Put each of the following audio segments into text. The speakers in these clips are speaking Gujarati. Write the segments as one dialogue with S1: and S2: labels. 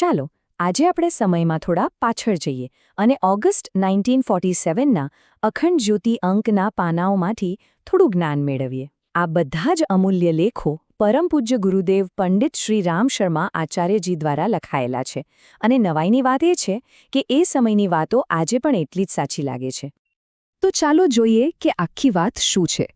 S1: ચાલો, આજે આપણે સમયમાં થોડા પાછળ જઈએ અને ઓગસ્ટ નાઇન્ટીન ફોર્ટી સેવનના અખંડ જ્યોતિ અંકના પાનાઓમાંથી થોડું જ્ઞાન મેળવીએ. આ બધા જ અમૂલ્ય લેખો પરમ પૂજ્ય ગુરુદેવ પંડિત શ્રી રામ શર્મા આચાર્યજી દ્વારા લખાયેલા છે અને નવાઈની વાત એ છે કે એ સમયની વાતો આજે પણ એટલી જ સાચી લાગે છે. તો ચાલો જોઈએ કે આખી વાત શું છે.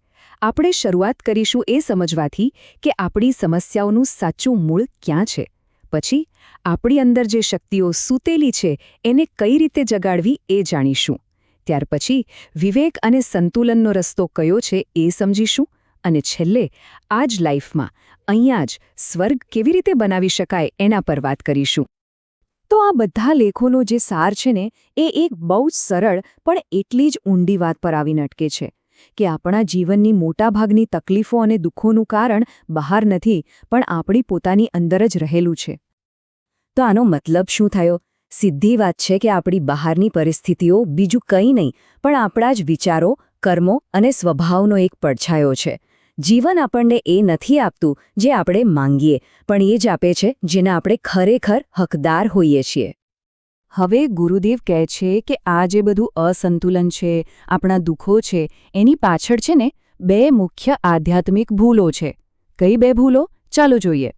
S1: આપણે શરૂઆત કરીશું એ સમજવાથી કે આપણી સમસ્યાઓનું સાચું મૂળ ક્યાં છે. પછી આપણી અંદર જે શક્તિઓ સૂતેલી છે, એને કઈ રીતે જગાડવી એ જાણીશું. ત્યાર પછી વિવેક અને સંતુલનનો રસ્તો કયો છે એ સમજીશું અને છેલ્લે આ જ લાઈફમાં અહીંયા જ સ્વર્ગ કેવી રીતે બનાવી શકાય એના પર વાત કરીશું. તો આ બધા લેખોનો જે સાર છે ને, એ એક બહુ જ સરળ પણ એટલી જ ઊંડી વાત પર આવીને અટકે છે. કે આપણા જીવનની મોટાભાગની તકલીફો અને દુઃખોનું કારણ બહાર નથી, પણ આપણી પોતાની અંદર જ રહેલું છે. તો આનો મતલબ શું થયો? સીધી વાત છે કે આપણી બહારની પરિસ્થિતિઓ બીજું કંઈ નહીં, પણ આપણા જ વિચારો, કર્મો અને સ્વભાવનો એક પડછાયો છે. જીવન આપણને એ નથી આપતું જે આપણે માંગીએ, પણ એ જ આપે છે જેના આપણે ખરેખર હકદાર હોઈએ છીએ. હવે ગુરુદેવ કહે છે કે આ જે બધું અસંતુલન છે, આપણા દુઃખો છે, એની પાછળ છે ને બે મુખ્ય આધ્યાત્મિક ભૂલો છે. કઈ બે ભૂલો? ચાલો જોઈએ.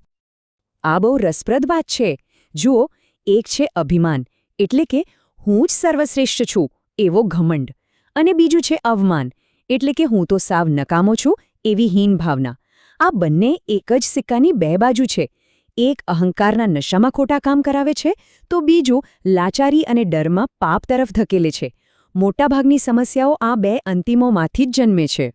S1: આ બહુ રસપ્રદ વાત છે. જુઓ, એક છે અભિમાન, એટલે કે હું જ સર્વશ્રેષ્ઠ છું, એવો ઘમંડ. અને બીજું છે અવમાન, એટલે કે હું તો સાવ નકામો છું, એવી હીન ભાવના. આ બંને એક જ સિક્કાની બે બાજુ છે. એક અહંકારના નશામાં ખોટા કામ કરાવે છે, તો બીજું લાચારી અને ડરમાં પાપ તરફ ધકેલે છે. મોટાભાગની સમસ્યાઓ આ બે અંતિમોમાંથી જ જન્મે છે.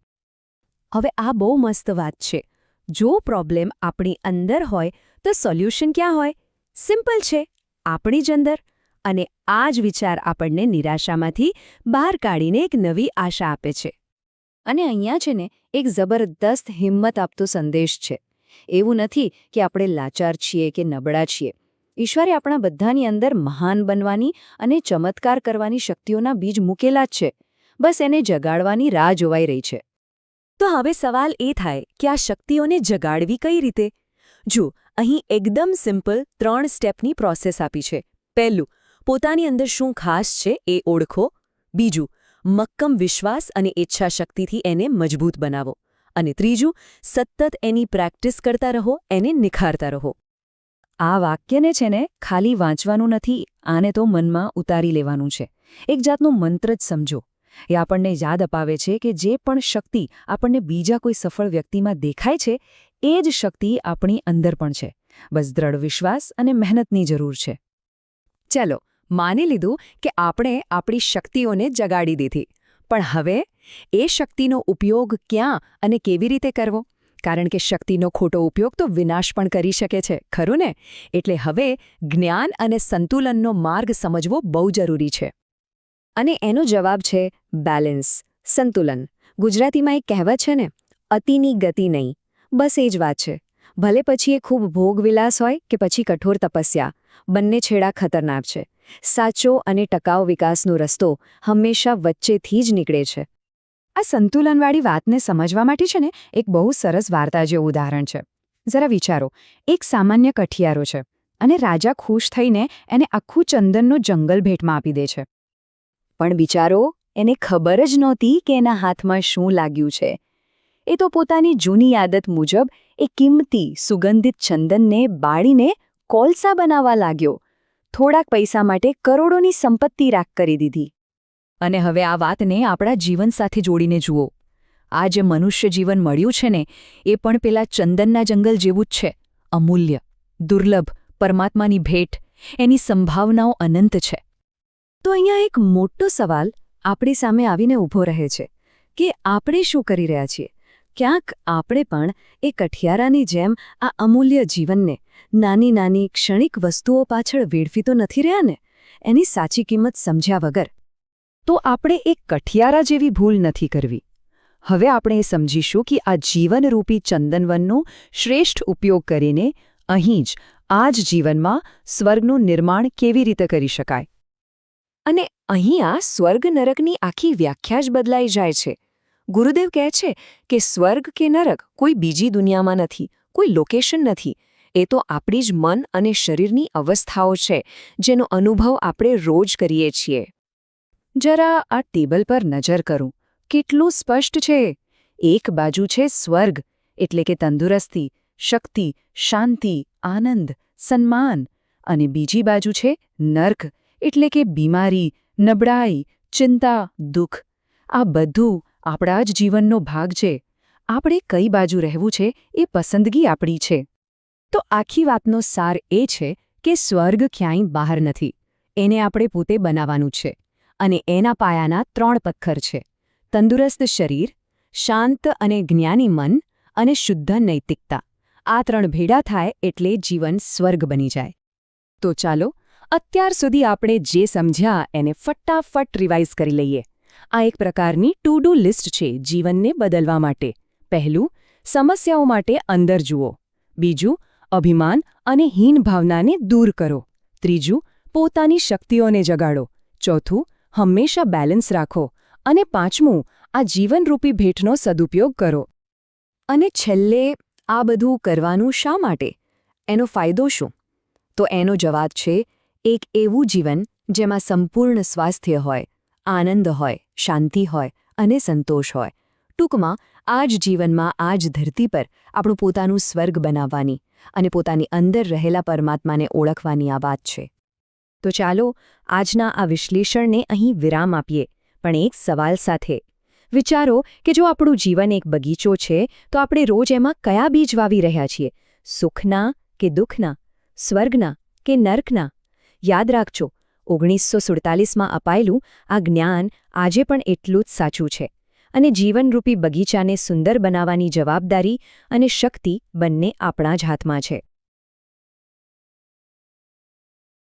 S1: હવે આ બહુ મસ્ત વાત છે. જો પ્રોબ્લેમ આપણી અંદર હોય, તો સોલ્યુશન ક્યાં હોય? સિમ્પલ છે, આપણી જ અંદર. અને આ જ વિચાર આપણને નિરાશામાંથી બહાર કાઢીને એક નવી આશા આપે છે. અને અહીંયા છે ને, એક જબરદસ્ત હિંમત આપતો સંદેશ છે. એવું નથી કે આપણે લાચાર છીએ કે નબળા છીએ. ઈશ્વરે આપણા બધાની અંદર મહાન બનવાની અને ચમત્કાર કરવાની શક્તિઓના બીજ મૂકેલા જ છે. બસ એને જગાડવાની રાહ જોવાઈ રહી છે. તો હવે સવાલ એ થાય કે આ શક્તિઓને જગાડવી કઈ રીતે? જો અહીં એકદમ સિમ્પલ ત્રણ સ્ટેપની પ્રોસેસ આપી છે. પહેલું, પોતાની અંદર શું ખાસ છે એ ઓળખો. બીજું, મક્કમ વિશ્વાસ અને ઈચ્છાશક્તિથી એને મજબૂત બનાવો. અને ત્રીજું, સતત એની પ્રેક્ટિસ કરતા રહો, એને નિખારતા રહો. આ વાક્યને છે ને ખાલી વાંચવાનું નથી, આને તો મનમાં ઉતારી લેવાનું છે. એક જાતનો મંત્ર જ સમજો. એ આપણને યાદ અપાવે છે કે જે પણ શક્તિ આપણને બીજા કોઈ સફળ વ્યક્તિમાં દેખાય છે, એ જ શક્તિ આપણી અંદર પણ છે. બસ દ્રઢ વિશ્વાસ અને મહેનતની જરૂર છે. ચલો, માની લીધું કે આપણે આપણી શક્તિઓને જગાડી દીધી. પણ હવે એ શક્તિનો ઉપયોગ ક્યાં અને કેવી રીતે કરવો? કારણ કે શક્તિનો ખોટો ઉપયોગ તો વિનાશ પણ કરી શકે છે, ખરું ને? એટલે હવે જ્ઞાન અને સંતુલનનો માર્ગ સમજવો બહુ જરૂરી છે. અને એનો જવાબ છે બેલેન્સ, સંતુલન. ગુજરાતીમાં એક કહેવત છે ને, અતિની ગતિ નહીં. બસ એ જ વાત છે. ભલે પછી એ ખૂબ ભોગવિલાસ હોય કે પછી કઠોર તપસ્યા. બંને છેડા ખતરનાક છે. સાચો અને ટકાઉ વિકાસનો રસ્તો હંમેશા વચ્ચેથી જ નીકળે છે. આ સંતુલનવાળી વાતને સમજવા માટે છે ને, એક બહુ સરસ વાર્તા જેવું ઉદાહરણ છે. જરા વિચારો, એક સામાન્ય કઠિયારો છે અને રાજા ખુશ થઈને એને આખું ચંદનનું જંગલ ભેટમાં આપી દે છે. પણ બિચારો એને ખબર જ નહોતી કે એના હાથમાં શું લાગ્યું છે. એ તો પોતાની જૂની આદત મુજબ એ કિંમતી, સુગંધિત ચંદનને બાળીને કોલસા બનાવવા લાગ્યો. થોડાક પૈસા માટે કરોડોની સંપત્તિ રાખ કરી દીધી. અને હવે આ વાતને આપણા જીવન સાથે જોડીને જુઓ. આ જે મનુષ્ય જીવન મળ્યું છે ને, એ પણ પેલા ચંદનના જંગલ જેવું જ છે. અમૂલ્ય, દુર્લભ, પરમાત્માની ભેટ, એની સંભાવનાઓ અનંત છે. તો અહીંયા એક મોટો સવાલ આપણી સામે આવીને ઊભો રહે છે કે આપણે શું કરી રહ્યા છીએ? ક્યાંક આપણે પણ એ કઠિયારાની જેમ આ અમૂલ્ય જીવનને નાની નાની ક્ષણિક વસ્તુઓ પાછળ વેડફી તો નથી રહ્યા ને? એની સાચી કિંમત સમજ્યા વગર. તો આપણે એક કઠિયારા જેવી ભૂલ નથી કરવી. હવે આપણે એ સમજીશું કે આ જીવનરૂપી ચંદનવનનો શ્રેષ્ઠ ઉપયોગ કરીને અહીં જ, આ જ જીવનમાં સ્વર્ગનું નિર્માણ કેવી રીતે કરી શકાય? અને અહીં આ સ્વર્ગ નરકની આખી વ્યાખ્યા જ બદલાઈ જાય છે. ગુરુદેવ કહે છે કે સ્વર્ગ કે નરક કોઈ બીજી દુનિયામાં નથી, કોઈ લોકેશન નથી. એ તો આપણી જ મન અને શરીરની અવસ્થાઓ છે, જેનો અનુભવ આપણે રોજ કરીએ છીએ. જરા આ ટેબલ પર નજર કરું. કેટલું સ્પષ્ટ છે. એક બાજુ છે સ્વર્ગ, એટલે કે તંદુરસ્તી, શક્તિ, શાંતિ, આનંદ, સન્માન. અને બીજી બાજુ છે નર્ક, એટલે કે બીમારી, નબળાઈ, ચિંતા, દુઃખ. આ બધું આપણા જ જીવનનો ભાગ છે. આપણે કઈ બાજુ રહેવું છે એ પસંદગી આપણી છે. તો આખી વાતનો સાર એ છે કે સ્વર્ગ ક્યાંય બહાર નથી. એને આપણે પોતે બનાવવાનું છે. અને એના પાયાના ત્રણ પથ્થર છે. તંદુરસ્ત શરીર, શાંત અને જ્ઞાની મન અને શુદ્ધ નૈતિકતા. આ ત્રણ ભેડા થાય એટલે જીવન સ્વર્ગ બની જાય. તો ચાલો, અત્યાર સુધી આપણે જે સમજ્યા એને ફટાફટ રિવાઇઝ કરી લઈએ. આ એક પ્રકારની ટુ ડુ લિસ્ટ છે જીવનને બદલવા માટે. પહેલું, સમસ્યાઓ માટે અંદર જુઓ. બીજું, અભિમાન અને હીન ભાવનાને દૂર કરો. ત્રીજું, પોતાની શક્તિઓને જગાડો. ચોથું, હંમેશા બેલેન્સ રાખો. અને પાંચમું, આ જીવનરૂપી ભેટનો સદુપયોગ કરો. અને છેલ્લે, આ બધું કરવાનું શા માટે? એનો ફાયદો શું? તો એનો જવાબ છે, એક એવું જીવન જેમાં સંપૂર્ણ સ્વાસ્થ્ય હોય. આનંદ હોય, શાંતિ હોય અને સંતોષ હોય. ટૂંકમાં, આ જ જીવનમાં, આ જ ધરતી પર આપણું પોતાનું સ્વર્ગ બનાવવાની અને પોતાની અંદર રહેલા પરમાત્માને ઓળખવાની આ વાત છે. તો ચાલો, આજના આ વિશ્લેષણને અહીં વિરામ આપીએ, પણ એક સવાલ સાથે. વિચારો કે જો આપણું જીવન એક બગીચો છે, તો આપણે રોજ એમાં કયા બીજ વાવી રહ્યા છીએ? સુખના કે દુઃખના? સ્વર્ગના કે નર્કના? યાદ રાખજો ઓગણીસો સુડતાલીસમાં અપાયેલું આ જ્ઞાન આજે પણ એટલું જ સાચું છે અને જીવનરૂપી બગીચાને સુંદર બનાવવાની જવાબદારી અને શક્તિ બંને આપણા જ હાથમાં છે.